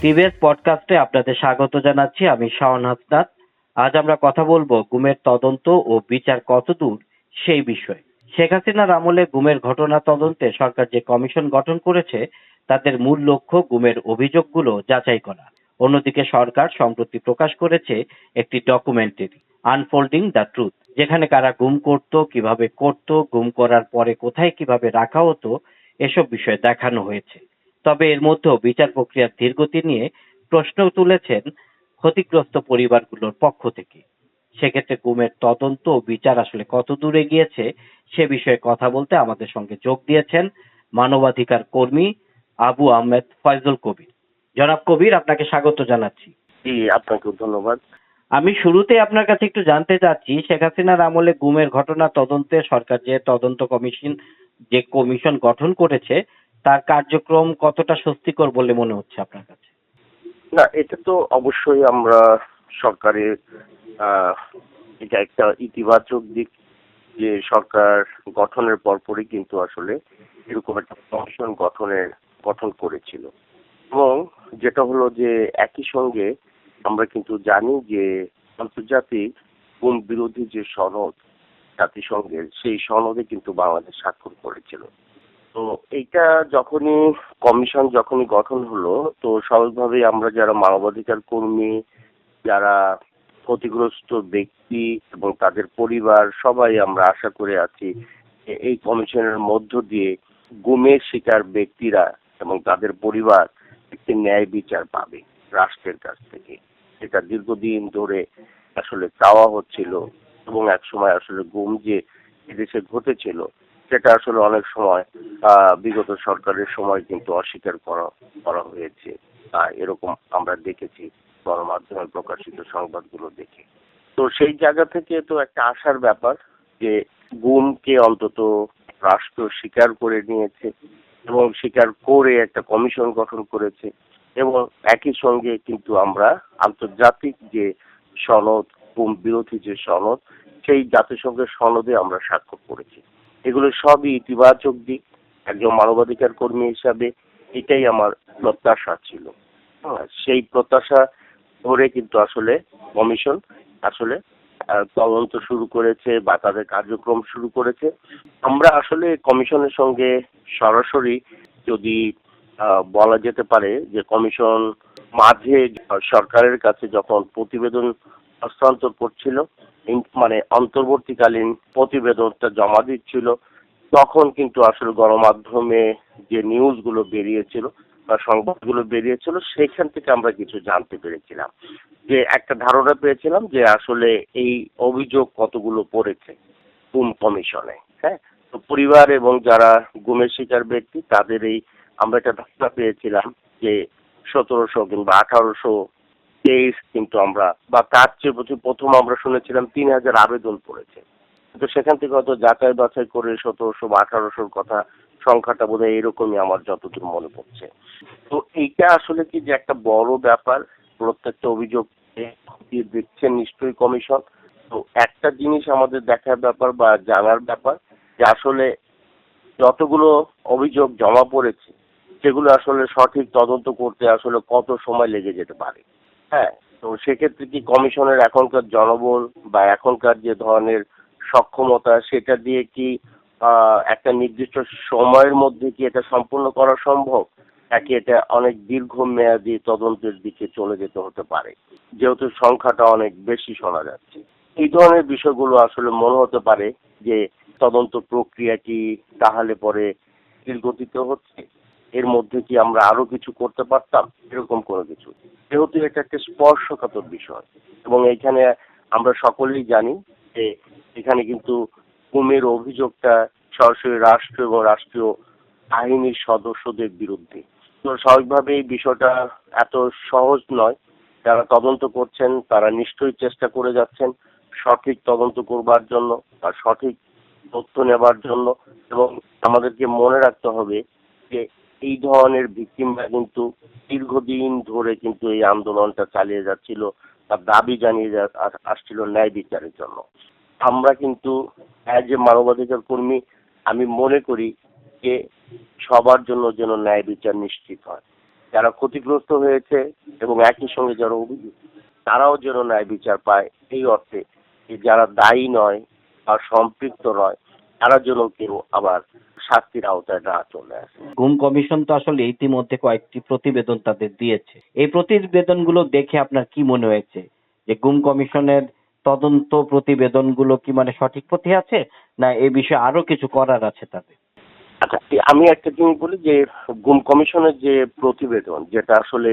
TVS পডকাস্টে আপনাদের স্বাগত জানাচ্ছি, আমি শাওন হাসনাত। আজ আমরা কথা বলব গুমের তদন্ত ও বিচার কতদূর সেই বিষয়ে। শেখ হাসিনার আমলে গুমের ঘটনা তদন্তে সরকার যে কমিশন গঠন করেছে, তাদের মূল লক্ষ্য গুমের অভিযোগগুলো যাচাই করা। অন্যদিকে সরকার সম্প্রতি প্রকাশ করেছে একটি ডকুমেন্টারি আনফোল্ডিং দ্য ট্রুথ যেখানে কারা গুম করত, কীভাবে করত, গুম করার পরে কোথায় কীভাবে রাখা হতো, এসব বিষয়ে দেখানো হয়েছে। তবে এর মধ্যেও বিচার প্রক্রিয়ার ধীরগতি নিয়ে প্রশ্ন তুলেছেন ক্ষতিগ্রস্ত পরিবারগুলোর পক্ষ থেকে। সেক্ষেত্রে গুমের তদন্ত ও বিচার আসলে কত দূরে গিয়েছে সে বিষয়ে কথা বলতে আমাদের সঙ্গে যোগ দিয়েছেন মানবাধিকার কর্মী আবু আহমেদ ফয়জুল কবির। জনাব কবির আপনাকে স্বাগত জানাচ্ছি। জি আপনাকেও ধন্যবাদ। আমি শুরুতে আপনার কাছে একটু জানতে চাচ্ছি শেখ হাসিনার আমলে গুমের ঘটনা তদন্তে সরকার যে তদন্ত কমিশন যে কমিশন গঠন করেছে তার কার্যক্রম কতটা স্বস্তিকর বলে মনে হচ্ছে আপনার কাছে? না, এটা তো অবশ্যই আমরা সরকারের এটা একটা ইতিবাচক দিক যে সরকার গঠনের পরপরই কিন্তু আসলে এরকম একটা কমিশন গঠনের, গঠন করেছিল। এবং যেটা হলো যে একই সঙ্গে আমরা কিন্তু জানি যে আন্তর্জাতিক কোন বিরোধী যে সনদ জাতিসংঘের, সেই সনদে কিন্তু বাংলাদেশ স্বাক্ষর করেছিল। তো এইটা যখনই কমিশন যখনই গঠন হলো, তো স্বাভাবিকভাবেই আমরা যারা মানবাধিকার কর্মী, যারা ক্ষতিগ্রস্ত ব্যক্তি এবং তাদের পরিবার, সবাই আমরা আশা করে আছি এই কমিশনের মধ্য দিয়ে গুমের শিকার ব্যক্তিরা এবং তাদের পরিবার একটি ন্যায় বিচার পাবে রাষ্ট্রের কাছ থেকে। যেটা দীর্ঘদিন ধরে আসলে চাওয়া হচ্ছিল এবং এক সময় আসলে গুম যে এদেশে ঘটেছিল সেটা আসলে অনেক সময় বিগত সরকারের সময় কিন্তু অস্বীকার করা করা হয়েছে। এরকম আমরা দেখেছি, গণমাধ্যমে প্রকাশিত সংবাদগুলো দেখে। তো সেই জায়গা থেকে তো একটা আশার ব্যাপার যে, গুমকে অন্তত রাষ্ট্র স্বীকার করে নিয়েছে এবং স্বীকার করে একটা কমিশন গঠন করেছে এবং একই সঙ্গে কিন্তু আমরা আন্তর্জাতিক যে সনদ, গুম বিরোধী যে সনদ, সেই জাতিসংঘের সনদে আমরা স্বাক্ষর করেছি। এগুলো সবই ইতিবাচক দিক। একজন মানবাধিকার কর্মী হিসাবে এটাই আমার প্রত্যাশা ছিল। হ্যাঁ, সেই প্রত্যাশা ধরে কিন্তু আসলে কমিশন আসলে তদন্ত শুরু করেছে বা তাদের কার্যক্রম শুরু করেছে। আমরা আসলে কমিশনের সঙ্গে সরাসরি যদি বলা যেতে পারে যে কমিশন মাঝে সরকারের কাছে যখন প্রতিবেদন হস্তান্তর করছিল মানে অন্তর্বর্তীকালীন প্রতিবেদনটা জমা দিচ্ছিল। তখন কিন্তু আসলে গণমাধ্যমে যে নিউজগুলো বেরিয়েছিল বা সংবাদগুলো বেরিয়েছিল, সেখান থেকে আমরা কিছু জানতে পেরেছিলাম। যে একটা ধারণা পেয়েছিলাম যে আসলে এই অভিযোগ কতগুলো পড়েছে গুম কমিশনে হ্যাঁ? তো পরিবার এবং যারা গুমের শিকার ব্যক্তি, তাদের এই আমরা একটা ধারণা পেয়েছিলাম যে সতেরোশো কিংবা আঠারোশো কেস, কিন্তু আমরা, বা তার চেয়ে বছর প্রথম আমরা শুনেছিলাম তিন হাজার আবেদন পড়েছে। তো সেখান থেকে হয়তো যাচাই বাছাই করে সতেরোশো বা আঠারোশোর কথা সংখ্যাটা বোধহয় এরকমই আমার যতদূর মনে পড়ছে। তো এইটা আসলে কি যে একটা বড় ব্যাপার? প্রত্যেকটা অভিযোগ দেখছেন নিশ্চয়ই কমিশন। তো একটা জিনিস আমাদের দেখার ব্যাপার বা জানার ব্যাপার, যে আসলে যতগুলো অভিযোগ জমা পড়েছে, সেগুলো আসলে সঠিক তদন্ত করতে আসলে কত সময় লেগে যেতে পারে? হ্যাঁ তো সেক্ষেত্রে কি কমিশনের এখনকার জনবল বা এখনকার যে ধরনের সক্ষমতা, সেটা দিয়ে কি একটা নির্দিষ্ট সময়ের মধ্যে কি এটা সম্পূর্ণ করা সম্ভব? নাকি এটা অনেক দীর্ঘমেয়াদী তদন্তের দিকে চলে যেতে হতে পারে? যেহেতু সংখ্যাটা অনেক বেশি শোনা যাচ্ছে। এই ধরনের বিষয়গুলো আসলে মনে হতে পারে যে তদন্ত প্রক্রিয়া কি তাহলে পরে ধীরগতিতে হচ্ছে? এর মধ্যে কি আমরা আরও কিছু করতে পারতাম? এরকম কোনো কিছু। যেহেতু এটা একটা স্পর্শকাতর বিষয়, এবং এখানে আমরা সকলেই জানি যে এখানে কিন্তু গুমের অভিযোগটা সরাসরি রাষ্ট্র এবং রাষ্ট্রীয় বাহিনীর সদস্যদের বিরুদ্ধে। তো স্বাভাবিকভাবে এই বিষয়টা এত সহজ নয়। যারা তদন্ত করছেন, তারা নিশ্চয়ই চেষ্টা করে যাচ্ছেন সঠিক তদন্ত করবার জন্য বা সঠিক তথ্য নেবার জন্য, এবং আমাদেরকে মনে রাখতে হবে যে এই ধরনের ভিকটিমরা কিন্তু দীর্ঘদিন ধরে কিন্তু এই আন্দোলনটা চালিয়ে যাচ্ছিল, তার দাবি জানিয়ে আসছিল ন্যায় বিচারের জন্য। আমরা কিন্তু অ্যাজ এ মানবাধিকার কর্মী, আমি মনে করি যে সবার জন্য যেন ন্যায় বিচার নিশ্চিত হয়। যারা ক্ষতিগ্রস্ত হয়েছে এবং একই সঙ্গে যারা অভিযুক্ত, তারাও যেন ন্যায় বিচার পায়। এই অর্থে যে যারা দায়ী নয় বা সম্পৃক্ত নয়, তারা যেন কেউ আবার শাস্তির আওতায় না চলে আসে। গুম কমিশন তো আসলে ইতিমধ্যে কয়েকটি প্রতিবেদন তাদের দিয়েছে। এই প্রতিবেদনগুলো দেখে আপনার কি মনে হয়েছে? যে গুম কমিশনের তদন্ত প্রতিবেদনগুলো কি মানে সঠিক পথে আছে? না এ বিষয়ে আরও কিছু করার আছে তাদের? আচ্ছা আমি একটা জিনিস বলি যে গুম কমিশনের যে প্রতিবেদন যেটা আসলে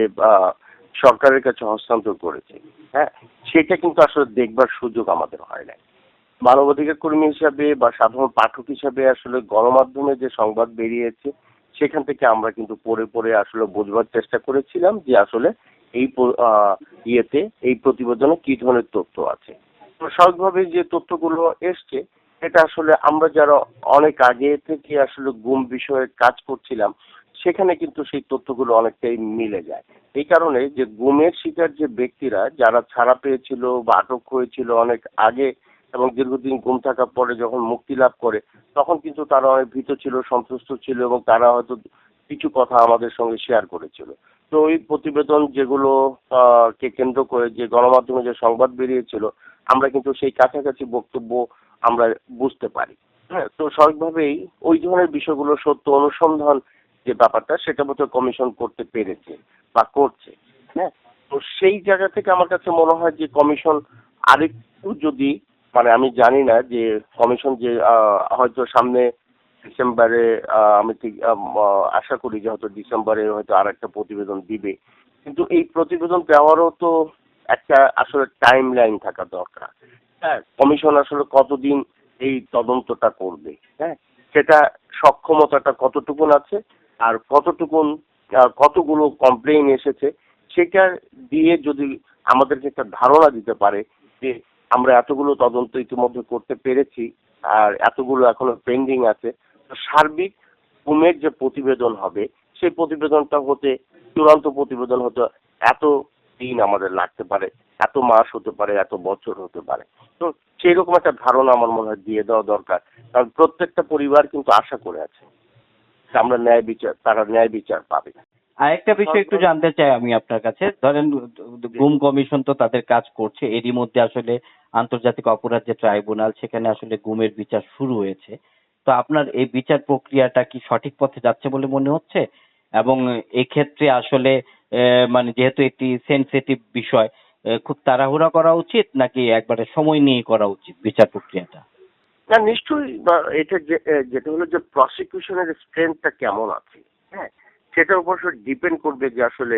সরকারের কাছে হস্তান্তর করেছে হ্যাঁ সেটা কিন্তু আসলে দেখবার সুযোগ আমাদের হয় না মানবাধিকার কর্মী হিসাবে বা সাধারণ পাঠক হিসাবে আসলে গণমাধ্যমে যে সংবাদ বেরিয়েছে, সেখান থেকে আমরা কিন্তু পড়ে পড়ে আসলে বোঝবার চেষ্টা করেছিলাম যে আসলে এই ইয়েতে এই প্রতিবেদনে কি ধরনের তথ্য আছে। স্বাভাবিকভাবে যে তথ্যগুলো এসছে, এটা আসলে আমরা যারা অনেক আগে থেকে আসলে গুম বিষয়ে কাজ করছিলাম, সেখানে কিন্তু সেই তথ্যগুলো অনেকটাই মিলে যায়। এই কারণে যে গুমের শিকার যে ব্যক্তিরা, যারা ছাড়া পেয়েছিল বা আটক হয়েছিল অনেক আগে এবং দীর্ঘদিন ঘুম থাকার পরে যখন মুক্তি লাভ করে, তখন কিন্তু তারা অনেক ভীত ছিল, সন্তুষ্ট ছিল এবং তারা হয়তো কিছু কথা আমাদের সঙ্গে শেয়ার করেছিল। তো ওই প্রতিবেদন যেগুলো কে কেন্দ্র করে যে গণমাধ্যমে যে সংবাদ বেরিয়েছিল, আমরা কিন্তু সেই কাছাকাছি বক্তব্য আমরা বুঝতে পারি। হ্যাঁ তো স্বাভাবিকভাবেই ওই ধরনের বিষয়গুলো সত্য অনুসন্ধান যে ব্যাপারটা, সেটা বোধহয় কমিশন করতে পেরেছে বা করছে। হ্যাঁ তো সেই জায়গা থেকে আমার কাছে মনে হয় যে কমিশন আরেকটু যদি মানে আমি জানি না যে কমিশন যে হয়তো সামনে ডিসেম্বরে আমি ঠিক আশা করি যে হয়তো ডিসেম্বরে হয়তো আর একটা প্রতিবেদন দিবে। কিন্তু এই প্রতিবেদন দেওয়ারও তো একটা আসলে টাইম লাইন থাকা দরকার। হ্যাঁ কমিশন আসলে কতদিন এই তদন্তটা করবে হ্যাঁ? সেটা সক্ষমতাটা কতটুকুন আছে আর কতটুকুন কতগুলো কমপ্লেইন এসেছে, সেটা দিয়ে যদি আমাদেরকে একটা ধারণা দিতে পারে যে আমরা এতগুলো তদন্ত ইতিমধ্যে করতে পেরেছি, আর এতগুলো এখনও পেন্ডিং আছে। সার্বিক গুমের যে প্রতিবেদন হবে, সেই প্রতিবেদনটা হতে, চূড়ান্ত প্রতিবেদন হতে এত দিন আমাদের লাগতে পারে, এত মাস হতে পারে, এত বছর হতে পারে। তো সেই রকম একটা ধারণা আমার মনে হয় দিয়ে দেওয়া দরকার। কারণ প্রত্যেকটা পরিবার কিন্তু আশা করে আছে আমরা ন্যায় বিচার, তারা ন্যায় বিচার পাবে। আরেকটা বিষয় একটু জানতে চাই আমি আপনার কাছে। ধরেন গুম কমিশন তো তাদের কাজ করছে। এরই মধ্যে আসলে আন্তর্জাতিক অপরাধ যে ট্রাইব্যুনাল সেখানে আসলে গুমের বিচার শুরু হয়েছে। তো আপনার এই বিচার প্রক্রিয়াটা কি সঠিক পথে যাচ্ছে বলে মনে হচ্ছে? এবং এক্ষেত্রে আসলে মানে যেহেতু একটি সেন্সিটিভ বিষয় খুব তাড়াহুড়া করা উচিত নাকি একবারে সময় নিয়ে করা উচিত বিচার প্রক্রিয়াটা? না নিশ্চয়ই এটা যেটা হলো যে প্রসিকিউশনের স্ট্রেংথটা কেমন আছে? হ্যাঁ? সেটার উপর ডিপেন্ড করবে যে আসলে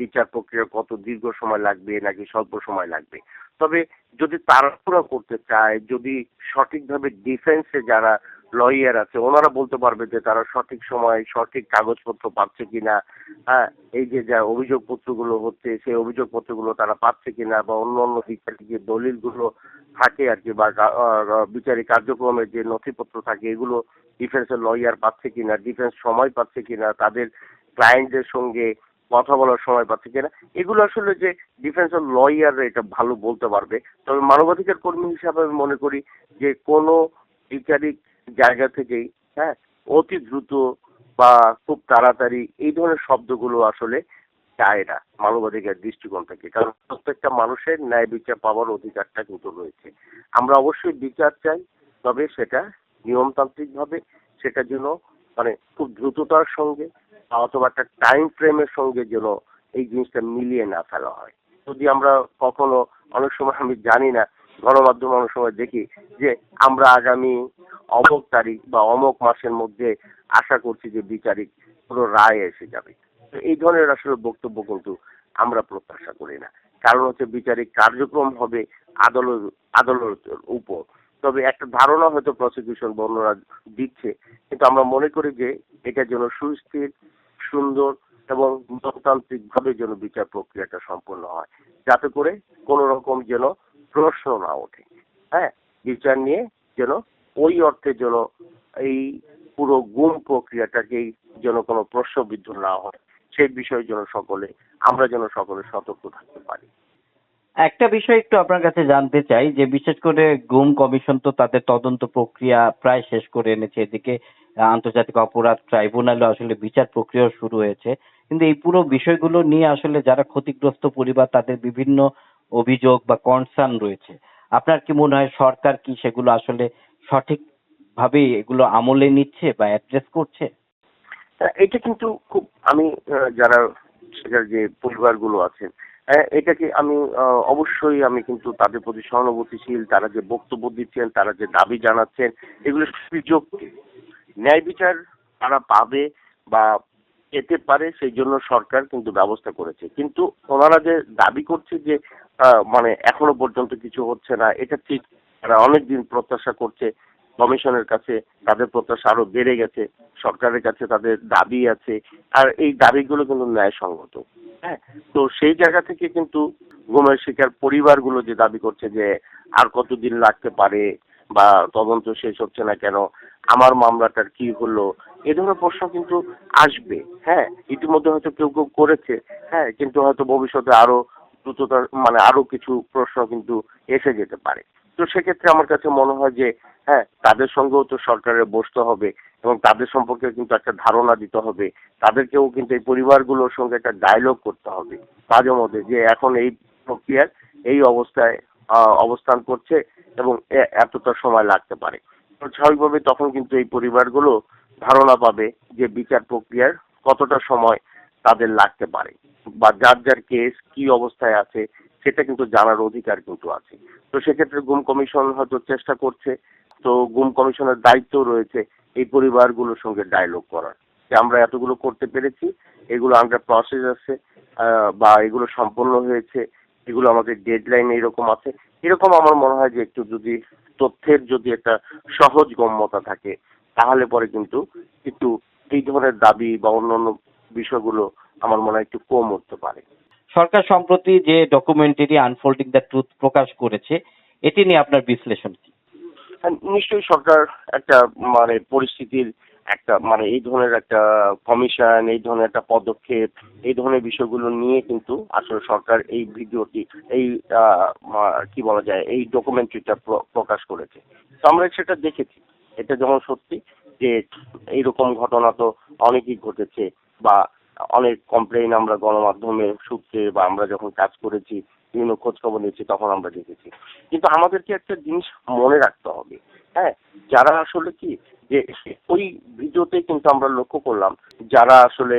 বিচার প্রক্রিয়া কত দীর্ঘ সময় লাগবে নাকি স্বল্প সময় লাগবে। তবে যদি তাড়াহুড়া করতে চায়, যদি সঠিকভাবে ডিফেন্সে যারা লয়ার আছে, ওনারা বলতে পারবে যে তারা সঠিক সময় সঠিক কাগজপত্র পাচ্ছে কিনা হ্যাঁ এই যে যা অভিযোগপত্রগুলো হচ্ছে, সেই অভিযোগপত্রগুলো তারা পাচ্ছে কিনা বা অন্য অন্য বিচারিক যে দলিলগুলো থাকে আর কি বা বিচারিক কার্যক্রমের যে নথিপত্র থাকে, এগুলো ডিফেন্সের লয়ার পাচ্ছে কিনা, ডিফেন্স সময় পাচ্ছে কিনা, তাদের ক্লায়েন্টদের সঙ্গে কথা বলার সময় পাচ্ছে কিনা, এগুলো আসলে যে ডিফেন্সের লয়ার এটা ভালো বলতে পারবে। তবে মানবাধিকার কর্মী হিসাবে আমি মনে করি যে কোনো বিচারিক জায়গা থেকেই হ্যাঁ অতি দ্রুত বা খুব তাড়াতাড়ি এই ধরনের শব্দগুলো আসলে চায় না মানবাধিকার দৃষ্টিকোণ থেকে। কারণ প্রত্যেকটা মানুষের ন্যায় বিচার পাওয়ার অধিকারটা কিন্তু রয়েছে। আমরা অবশ্যই বিচার চাই, তবে সেটা নিয়মতান্ত্রিক ভাবে সেটা যেন মানে খুব দ্রুততার সঙ্গে অথবা একটা টাইম ফ্রেমের সঙ্গে যেন এই জিনিসটা মিলিয়ে না ফেলা হয়। যদি আমরা কখনো, অনেক সময় আমি জানি না গণমাধ্যমে অনেক সময় দেখি যে আমরা আগামী অমুক তারিখ বা অমুক মাসের মধ্যে আশা করছি যে বিচারিক কোনো রায় এসে যাবে। এই ধরনের আসলে বক্তব্য কিন্তু আমরা প্রত্যাশা করি না। কারণ হচ্ছে বিচারিক কার্যক্রম হবে আদালত আদালতের উপর। তবে একটা ধারণা হয়তো প্রসিকিউশন বর্ণনা দিচ্ছে, কিন্তু আমরা মনে করি যে এটা যেন সুস্থির, সুন্দর এবং গণতান্ত্রিক ভাবে যেন বিচার প্রক্রিয়াটা সম্পন্ন হয়। যাতে করে কোনো রকম যেন প্রশ্ন না ওঠে। হ্যাঁ? বিচার নিয়ে যেন ওই অর্থে যেন এই পুরো গুম প্রক্রিয়াটাকেই যেন কোনো প্রশ্নবিদ্ধ না হয় সেই বিষয়ে যেন সকলে, আমরা যেন সকলে সতর্ক থাকতে পারি। একটা বিষয় একটু আপনার কাছে জানতে চাই, যে বিশেষ করে গুম কমিশন তো তাদের তদন্ত প্রক্রিয়া প্রায় শেষ করে এনেছে, এদিকে আন্তর্জাতিক অপরাধ ট্রাইব্যুনালে আসলে বিচার প্রক্রিয়া শুরু হয়েছে। কিন্তু এই পুরো বিষয়গুলো নিয়ে আসলে যারা ক্ষতিগ্রস্ত পরিবার, তাদের বিভিন্ন অভিযোগ বা কনসার্ন রয়েছে। আপনার কি মনে হয় সরকার কি সেগুলো আসলে সঠিক ভাবে এগুলো আমলে নিচ্ছে বা অ্যাড্রেস করছে? এটা কিন্তু খুব আমি যারা সেটার যে পরিবারগুলো আছেন এটাকে আমি অবশ্যই আমি কিন্তু তাদের প্রতি সহানুভূতিশীল, তারা যে বক্তব্য দিচ্ছেন, তারা যে দাবি জানাচ্ছেন, এগুলো সুযোগ ন্যায় বিচার তারা পাবে বা পেতে পারে, সেই জন্য সরকার কিন্তু ব্যবস্থা করেছে। কিন্তু ওনারা যে দাবি করছে যে মানে এখনও পর্যন্ত কিছু হচ্ছে না, এটা ঠিক তারা অনেকদিন প্রত্যাশা করছে, কমিশনের কাছে তাদের প্রত্যাশা আরও বেড়ে গেছে, সরকারের কাছে তাদের দাবি আছে, আর এই দাবিগুলো কিন্তু ন্যায়সঙ্গত। হ্যাঁ তো সেই জায়গা থেকে কিন্তু গুমের শিকার পরিবারগুলো যে দাবি করছে যে, আর কতদিন লাগতে পারে বা তদন্ত শেষ হচ্ছে না কেন, আমার মামলাটার কি হলো এ ধরনের প্রশ্ন কিন্তু আসবে হ্যাঁ ইতিমধ্যে হয়তো কেউ কেউ করেছে হ্যাঁ কিন্তু হয়তো ভবিষ্যতে আরও দ্রুততার মানে আরও কিছু প্রশ্ন কিন্তু এসে যেতে পারে। তো সেক্ষেত্রে আমার কাছে মনে হয় যে হ্যাঁ তাদের সঙ্গেও তো সরকারের বসতে হবে এবং তাদের সম্পর্কে কিন্তু একটা ধারণা দিতে হবে। তাদেরকেও কিন্তু এই পরিবারগুলোর সঙ্গে একটা ডায়লগ করতে হবে মাঝে মধ্যে যে এখন এই প্রক্রিয়ার এই অবস্থায় অবস্থান করছে এবং এতটা সময় লাগতে পারে। স্বাভাবিকভাবে তখন কিন্তু এই পরিবারগুলো ধারণা পাবে যে বিচার প্রক্রিয়ার কতটা সময় তাদের লাগতে পারে বা যার যার কেস, কি অবস্থায় আছে, সেটা কিন্তু জানার অধিকার কিন্তু আছে। তো সেক্ষেত্রে গুম কমিশন হয়তো চেষ্টা করছে। তো গুম কমিশনের দায়িত্ব রয়েছে এই পরিবারগুলোর সঙ্গে ডায়লগ করার। যে আমরা এতগুলো করতে পেরেছি, এগুলো আন্ডার প্রসেস আছে বা এগুলো সম্পন্ন হয়েছে, এগুলো আমাদের ডেডলাইন এরকম আছে। এরকম আমার মনে হয় যে একটু যদি তথ্যের যদি একটা সহজ গম্যতা থাকে তাহলে পরে কিন্তু একটু এই ধরনের দাবি বা অন্যান্য বিষয়গুলো আমার মনে হয় একটু কম উঠতে পারে। সরকার সম্প্রতি যে ডকুমেন্টারি আনফোল্ডিং দ্য ট্রুথ প্রকাশ করেছে এটি নিয়ে আপনার বিশ্লেষণ কি? হ্যাঁ, নিশ্চয়ই সরকার একটা মানে পরিস্থিতির একটা মানে এই ধরনের একটা কমিশন এই ধরনের একটা পদক্ষেপ, এই ধরনের বিষয়গুলো নিয়ে কিন্তু আসলে সরকার এই ভিডিওটি, এই কি বলা যায়, এই ডকুমেন্টারিটা প্রকাশ করেছে। তো আমরা সেটা দেখেছি। এটা যেমন সত্যি যে এইরকম ঘটনা তো অনেকই ঘটেছে বা অনেক কমপ্লেইন আমরা গণমাধ্যমের সূত্রে বা আমরা যখন কাজ করেছি বিভিন্ন খোঁজ খবর নিয়েছি তখন আমরা দেখেছি। কিন্তু আমাদেরকে একটা জিনিস মনে রাখতে হবে হ্যাঁ? যারা আসলে কি যে ওই ভিডিওতে কিন্তু আমরা লক্ষ্য করলাম যারা আসলে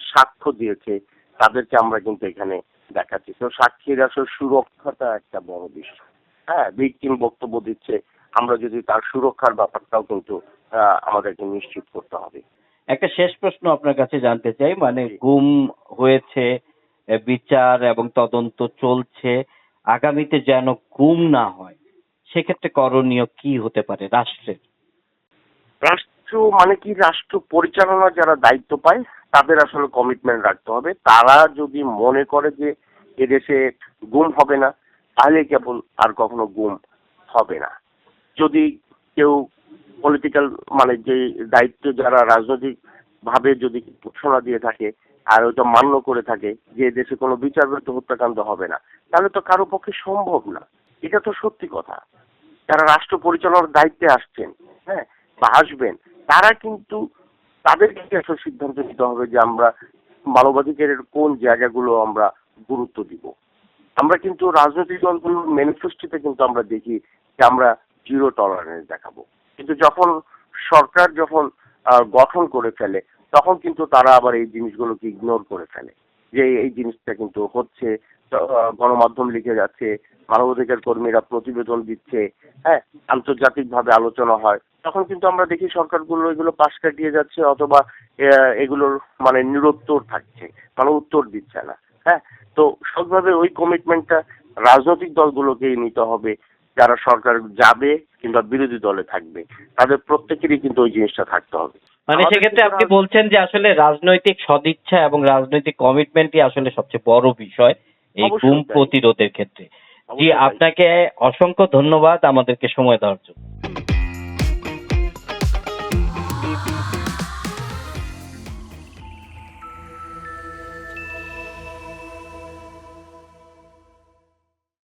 সাক্ষ্য দিয়েছে তাদেরকে আমরা কিন্তু এখানে দেখাচ্ছি। তো সাক্ষীর আসলে সুরক্ষাটা একটা বড় বিষয় হ্যাঁ? ভিকটিম বক্তব্য দিচ্ছে আমরা যদি তার সুরক্ষার ব্যাপারটাও কিন্তু আহ, আমাদেরকে নিশ্চিত করতে হবে। একটা শেষ প্রশ্ন আপনার কাছে জানতে চাই মানে। গুম হয়েছে বিচার এবং তদন্ত চলছে। আগামীতে যেন গুম না হয়, সেক্ষেত্রে করণীয় কি হতে পারে রাষ্ট্রের? রাষ্ট্র মানে কি? রাষ্ট্র পরিচালনার যারা দায়িত্ব পায়, তাদের আসলে কমিটমেন্ট রাখতে হবে। তারা যদি মনে করে যে এদেশে গুম হবে না, তাহলে কেবল আর কখনো গুম হবে না। যদি কেউ পলিটিক্যাল মানে যে দায়িত্ব যারা রাজনৈতিক ভাবে যদি ঘোষণা দিয়ে থাকে আর ওইটা মান্য করে থাকে যে দেশে কোনো বিচার ব্যতীত হত্যাকাণ্ড হবে না। তাহলে তো কারও পক্ষে সম্ভব না। এটা তো সত্যি কথা। যারা রাষ্ট্র পরিচালনার দায়িত্বে আসছেন হ্যাঁ বা আসবেন, তারা কিন্তু তাদেরকে আসলে সিদ্ধান্ত নিতে হবে যে আমরা মানবাধিকারের কোন জায়গাগুলো আমরা গুরুত্ব দিব। আমরা কিন্তু রাজনৈতিক দলগুলোর ম্যানিফেস্টোতে কিন্তু আমরা দেখি যে আমরা জিরো টলারেন্স দেখাবো। কিন্তু যখন সরকার যখন গঠন করে ফেলে তখন কিন্তু তারা আবার এই জিনিসগুলোকে ইগনোর করে ফেলে, যে এই জিনিসটা কিন্তু হচ্ছে গণমাধ্যম লিখে যাচ্ছে মানবাধিকার কর্মীরা প্রতিবেদন দিচ্ছে হ্যাঁ আন্তর্জাতিকভাবে আলোচনা হয়। তখন কিন্তু আমরা দেখি সরকারগুলো এগুলো পাশ কাটিয়ে যাচ্ছে, অথবা এগুলোর মানে নিরুত্তর থাকছে মানে উত্তর দিচ্ছে না হ্যাঁ। তো সবভাবে ওই কমিটমেন্টটা রাজনৈতিক দলগুলোকেই নিতে হবে, যারা সরকার যাবে কিংবা বিরোধী দলে থাকবে, তাদের প্রত্যেকেরই কিন্তু ওই জিনিসটা থাকতে হবে। মানে সেক্ষেত্রে আপনি বলছেন যে আসলে রাজনৈতিক সদিচ্ছা এবং রাজনৈতিক কমিটমেন্টই আসলে সবচেয়ে বড় বিষয় এই গুম প্রতিরোধের ক্ষেত্রে। জি আপনাকে অসংখ্য ধন্যবাদ আমাদেরকে সময় দেওয়ার জন্য।